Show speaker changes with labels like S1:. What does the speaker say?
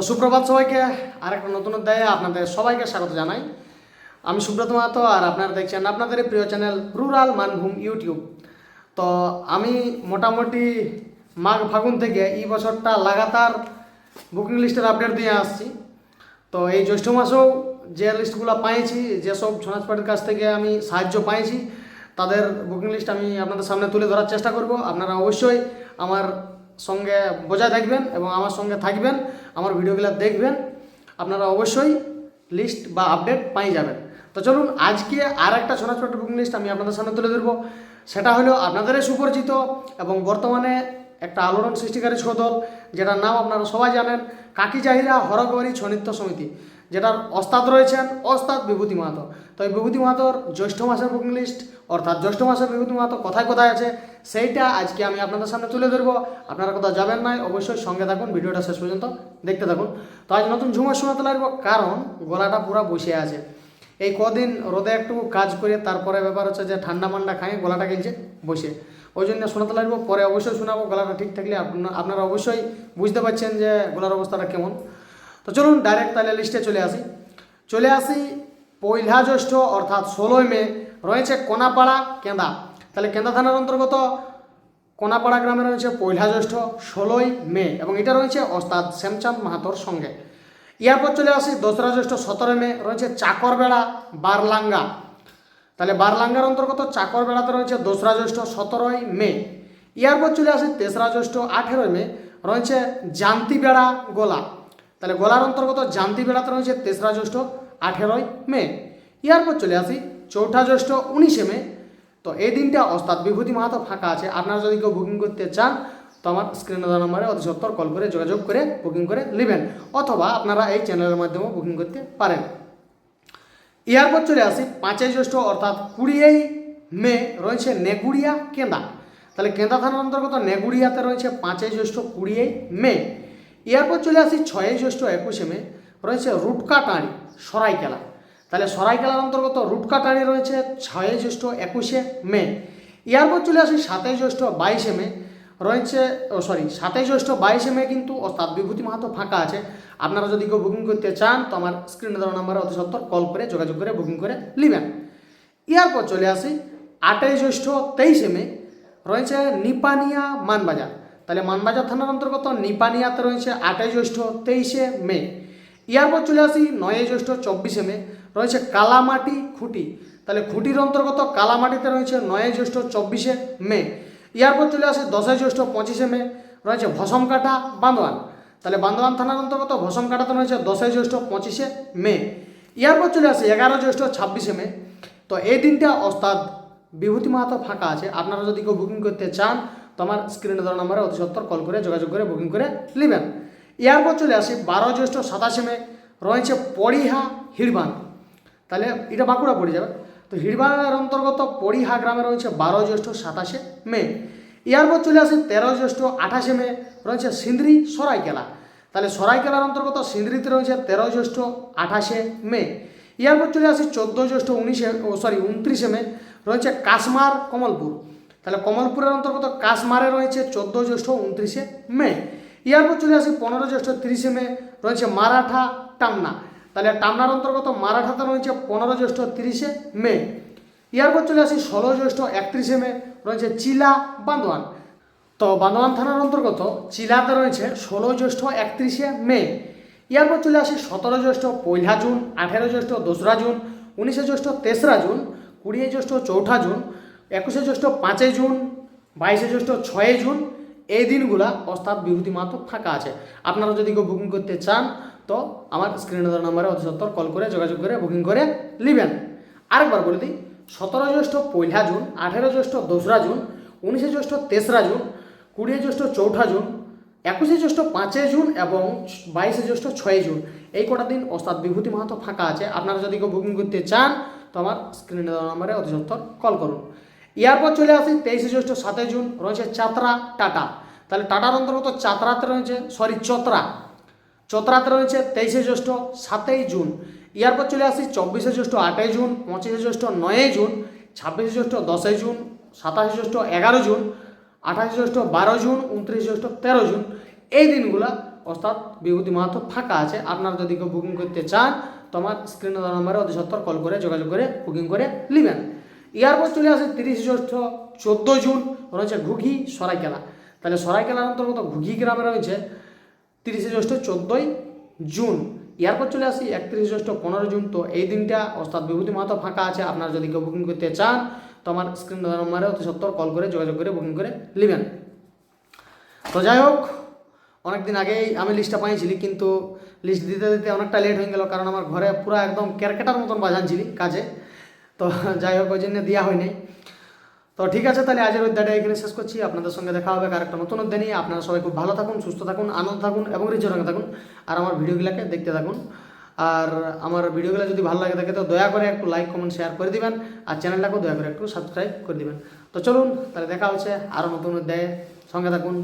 S1: তো সুপ্রভাত সবাইকে, আরেকটা নতুন অধ্যায়ে আপনাদের সবাইকে স্বাগত জানাই। আমি সুব্রত মাহাতো আর আপনারা দেখছেন আপনাদের প্রিয় চ্যানেল রুরাল মানভূম ইউটিউব। তো আমি মোটামুটি মাঘ ফাগুন থেকে এই বছরটা লাগাতার বুকিং লিস্টের আপডেট দিয়ে আসছি। তো এই জ্যৈষ্ঠ মাসেও যে লিস্টগুলো পাইছি যেসব ছনাজ পার্টির কাছ থেকে আমি সাহায্য পাইছি, তাদের বুকিং লিস্ট আমি আপনাদের সামনে তুলে ধরার চেষ্টা করব। আপনারা অবশ্যই আমার সঙ্গে বজায় থাকবেন এবং আমার সঙ্গে থাকবেন, আমার ভিডিওগুলো দেখবেন, আপনারা অবশ্যই লিস্ট বা আপডেট পাই যাবেন। তো চলুন, আজকে আর একটা পার্টির বুকিং লিস্ট আমি আপনাদের সামনে তুলে ধরবো। সেটা হলো আপনাদেরই সুপরিচিত এবং বর্তমানে একটা আলোড়ন সৃষ্টিকারী ছদল যেটার নাম আপনারা সবাই জানেন কাকি জাহিরা হরগৌরী ছনিত্য সমিতি। যেটার অস্তাদ রয়েছেন অস্তাদ বিভূতি মাহাতো। তো এই বিভূতি মাহাতোর জ্যৈষ্ঠ মাসের বুকিং লিস্ট, অর্থাৎ জ্যৈষ্ঠ মাসের বিভূতি মাহাতো কোথায় কোথায় আছে, সেইটা আজকে আমি আপনাদের সামনে তুলে ধরবো। আপনারা কোথাও যাবেন নাই, অবশ্যই সঙ্গে থাকুন, ভিডিওটা শেষ পর্যন্ত দেখতে থাকুন। তো আজ নতুন ঝুমার শোনাতে লাগবো, কারণ গলাটা পুরো বসে আছে। এই কদিন রোদে একটু কাজ করে তারপরে ব্যাপার হচ্ছে যে ঠান্ডা মান্ডা খাই গলাটা গেলছে, বসে। ওই জন্য শোনাতে লাগবো, পরে অবশ্যই শোনাবো, গলাটা ঠিক থাকলে আপনারা অবশ্যই বুঝতে পারছেন যে গলার অবস্থাটা কেমন। তো চলুন ডাইরেক্ট তাহলে লিস্টে চলে আসি। চলে আসি পয়লা জ্যৈষ্ঠ অর্থাৎ ষোলোই মে, রয়েছে কোনাপাড়া কেন্দা। তাহলে কেন্দা থানার অন্তর্গত কোনাপাড়া গ্রামে রয়েছে পয়লা জ্যৈষ্ঠ ষোলোই মে এবং এটা রয়েছে ওস্তাদ শ্যামচাঁদ মাহাতোর সঙ্গে। ইয়ারপর চলে আসি দোসরা জ্যৈষ্ঠ সতেরোই মে, রয়েছে চাকরবেড়া বারলাঙ্গা। তাহলে বারলাঙ্গার অন্তর্গত চাকরবেড়াতে রয়েছে দোসরা জ্যৈষ্ঠ সতেরোই মে। ইয়ারপর চলে আসি তেসরা জ্যৈষ্ঠ আঠেরোই মে, রয়েছে জান্তিবেড়া গোলা। তাহলে গলার অন্তর্গত জান্তি বেড়াতে রয়েছে তেসরা জ্যৈষ্ঠ আঠেরোই মে। ইয়ারপর চলে আসি চৌঠা জ্যৈষ্ঠ উনিশে মে। তো এই দিনটা ওস্তাদ বিভূতি মাহাতো ফাঁকা আছে। আপনারা যদি কেউ বুকিং করতে চান, তো আমার স্ক্রিনে দেওয়া নম্বরে অতি সত্তর কল করে যোগাযোগ করে বুকিং করে নেবেন। অথবা আপনারা এই চ্যানেলের মাধ্যমে বুকিং করতে পারেন। ইয়ারপর চলে আসি পাঁচই জ্যৈষ্ঠ, অর্থাৎ কুড়িয়েই মে রয়েছে নেগুড়িয়া কেন্দা। তাহলে কেন্দা থানার অন্তর্গত নেগুড়িয়াতে রয়েছে পাঁচই জ্যৈষ্ঠ কুড়িয়েই মে। ইয়ারপর চলে আসি ছয়ই জ্যৈষ্ঠ একুশে মে, রয়েছে রুটকাটাঁড়ি সরাইকেলা। তাহলে সরাইকেলার অন্তর্গত রুটকাটাঁড়ি রয়েছে ছয়ই জ্যৈষ্ঠ একুশে মে। ইয়ারপর চলে আসি সাতই জ্যৈষ্ঠ বাইশে মে, রয়েছে সরি সাতই জ্যৈষ্ঠ বাইশে মে কিন্তু অর্থাৎ বিভূতি মাহাতো ফাঁকা আছে। আপনারা যদি কেউ বুকিং করতে চান, তো আমার স্ক্রিনে দেওয়া নাম্বারে অতি সত্তর কল করে যোগাযোগ করে বুকিং করে নেবেন। ইয়ারপর চলে আসি আটই জ্যৈষ্ঠ তেইশে মে, রয়েছে নিপানিয়া মানবাজার। তাহলে মানবাজার থানার অন্তর্গত নিপানিয়াতে রয়েছে আটই জ্যৈষ্ঠ তেইশে মে। ইয়ারপর চলে আসি নয়ই জ্যৈষ্ঠ চব্বিশে মে। রয়েছে কালামাটি খুঁটি। তাহলে খুঁটির অন্তর্গত কালামাটিতে রয়েছে নয়ই জ্যৈষ্ঠ চব্বিশে মে। ইয়ারপর চলে আসি দশই জ্যৈষ্ঠ পঁচিশে মে। রয়েছে ভসমকাটা বান্দোয়ান। তাহলে বান্দোয়ান থানার অন্তর্গত ভসমকাটাতে রয়েছে দশই জ্যৈষ্ঠ পঁচিশে মে। ইয়ারপর চলে আসি এগারো জ্যৈষ্ঠ ছাব্বিশে মে। তো এই দিনটা ওস্তাদ বিভূতি মাহাতো ফাঁকা আছে। আপনারা যদি কেউ বুকিং করতে চান তো আমার স্ক্রিনে দেওয়া নাম্বারে অতি সত্তর কল করে, যোগাযোগ করে বুকিং করে নেবেন। এরপর চলে আসি, বারো জ্যৈষ্ঠ সাতাশে মে, রয়েছে পরিহা হিড়বান তাহলে এটা বাঁকুড়া পড়ে যাবে। তো হিড়বানের অন্তর্গত পড়িহা গ্রামে রয়েছে বারো জ্যৈষ্ঠ সাতাশে মে। এরপর চলে আসে, তেরো জ্যৈষ্ঠ আঠাশে মে, রয়েছে সিন্দ্রি সরাইকেলা। তাহলে সরাইকেলার অন্তর্গত সিন্দ্রিতে রয়েছে তেরো জ্যৈষ্ঠ আঠাশে মে। এরপর চলে আসি, চোদ্দ জ্যৈষ্ঠ উনিশে সরি, উনত্রিশে মে, রয়েছে কাশমার কমলপুর। তাহলে কমলপুরের অন্তর্গত কাশমারে রয়েছে চোদ্দ জ্যৈষ্ঠ উনত্রিশে মে। ইয়ারপর চলে আসি পনেরো জ্যৈষ্ঠ তিরিশে মে, রয়েছে মারাঠা টামনা। তাহলে টামনার অন্তর্গত মারাঠাতে রয়েছে পনেরো জ্যৈষ্ঠ তিরিশে মে। ইয়ারপর চলে আসি ষোলো জ্যৈষ্ঠ একত্রিশে মে, রয়েছে চিলা বান্দোয়ান। তো বান্দোয়ান থানার অন্তর্গত চিলাতে রয়েছে ষোলো জ্যৈষ্ঠ একত্রিশে মে। ইয়ারপর চলে আসি সতেরো জ্যৈষ্ঠ পয়লা জুন, আঠেরো জ্যৈষ্ঠ দোসরা জুন, উনিশে জ্যৈষ্ঠ তেসরা জুন, কুড়িয়ে জ্যৈষ্ঠ চৌঠা জুন একুশে জ্যৈষ্ঠ পাঁচই জুন, বাইশে জ্যৈষ্ঠ ছয়ই জুন, এই দিনগুলা অর্থাৎ বিভূতি মাত্র ফাঁকা আছে। আপনারা যদি কেউ বুকিং করতে চান, তো আমার স্ক্রিনে দেওয়া নাম্বারে অতি সত্তর কল করে যোগাযোগ করে বুকিং করে নেবেন আরেকবার বলে দিই, সতেরো জ্যৈষ্ঠ পয়লা জুন, আঠেরো জ্যৈষ্ঠ দোসরা জুন, উনিশে জ্যৈষ্ঠ তেসরা জুন, কুড়িয়ে জ্যৈষ্ঠ চৌঠা জুন, একুশে জ্যৈষ্ঠ পাঁচই জুন এবং বাইশে জ্যৈষ্ঠ ছয়ই জুন, এই কটা দিন ওস্তাদ বিভূতি মাহাতো ফাঁকা আছে। আপনারা যদি কেউ বুকিং করতে চান, তো আমার স্ক্রিনে দেওয়া নাম্বারে অতি সত্তর কল করুন। ইয়ারপর চলে আসি তেইশে জ্যৈষ্ঠ, সাতই জুন, রয়েছে চাতরা, টাটা। তাহলে টাটার অন্তর্গত চাতরাতে রয়েছে সরি চতরা। চতরাতে রয়েছে তেইশে জ্যৈষ্ঠ, সাতই জুন। ইয়ারপর চলে আসি চব্বিশে জ্যৈষ্ঠ, আটই জুন, পঁচিশে জ্যৈষ্ঠ, নয়ই জুন, ছাব্বিশে জ্যৈষ্ঠ, দশই জুন, সাতাশে জ্যৈষ্ঠ, এগারো জুন, আঠাশে জ্যৈষ্ঠ, বারো জুন, উনত্রিশে জ্যৈষ্ঠ, তেরো জুন। এই দিনগুলো অর্থাৎ বিভূতি মাহাতো ফাঁকা আছে। আপনারা যদি কেউ বুকিং করতে চান তোমার স্ক্রিনে নম্বরে অতি সত্তর কল করে যোগাযোগ করে বুকিং করে নেবেন। এরপর চলে আসে তিরিশ জ্যৈষ্ঠ, চোদ্দ জুন, রয়েছে ঘুঘি সরাইকেলা। তাহলে সরাইকেলার অন্তর্গত ঘুঘি গ্রামে রয়েছে তিরিশে জ্যৈষ্ঠ, চোদ্দোই জুন। এরপর চলে আসি একত্রিশ জ্যৈষ্ঠ, পনেরো জুন। তো এই দিনটা অর্থাৎ বিভূতি মাহাতো ফাঁকা আছে। আপনারা যদি কেউ বুকিং করতে চান, তো আমার স্ক্রিন নম্বরে অতি সত্তর কল করে যোগাযোগ করে বুকিং করে নেবেন। তো যাই হোক, অনেকদিন আগেই আমি লিস্টটা পাইছিলি কিন্তু লিস্ট দিতে দিতে অনেকটা লেট হয়ে গেল, কারণ আমার ঘরে পুরো একদম ক্যারকেটার মতন বাজানছিলি কাজে। তো যাই হোক, ওই জন্য দেওয়া হয়নি। তো ঠিক আছে, তাহলে আজের অধ্যায়টা এখানে শেষ করছি। আপনাদের সঙ্গে দেখা হবে আর একটা নতুন অধ্যায় নিয়ে। আপনারা সবাই খুব ভালো থাকুন, সুস্থ থাকুন, আনন্দ থাকুন এবং রিজনে থাকুন। আর আমার ভিডিওগুলোকে দেখতে থাকুন। আর আমার ভিডিওগুলো যদি ভালো লাগে থাকে, তো দয়া করে একটু লাইক কমেন্ট শেয়ার করে দিবেন। আর চ্যানেলটাকেও দয়া করে একটু সাবস্ক্রাইব করে দিবেন। তো চলুন, তাহলে দেখা হচ্ছে আরও নতুন অধ্যায়ে। সঙ্গে থাকুন।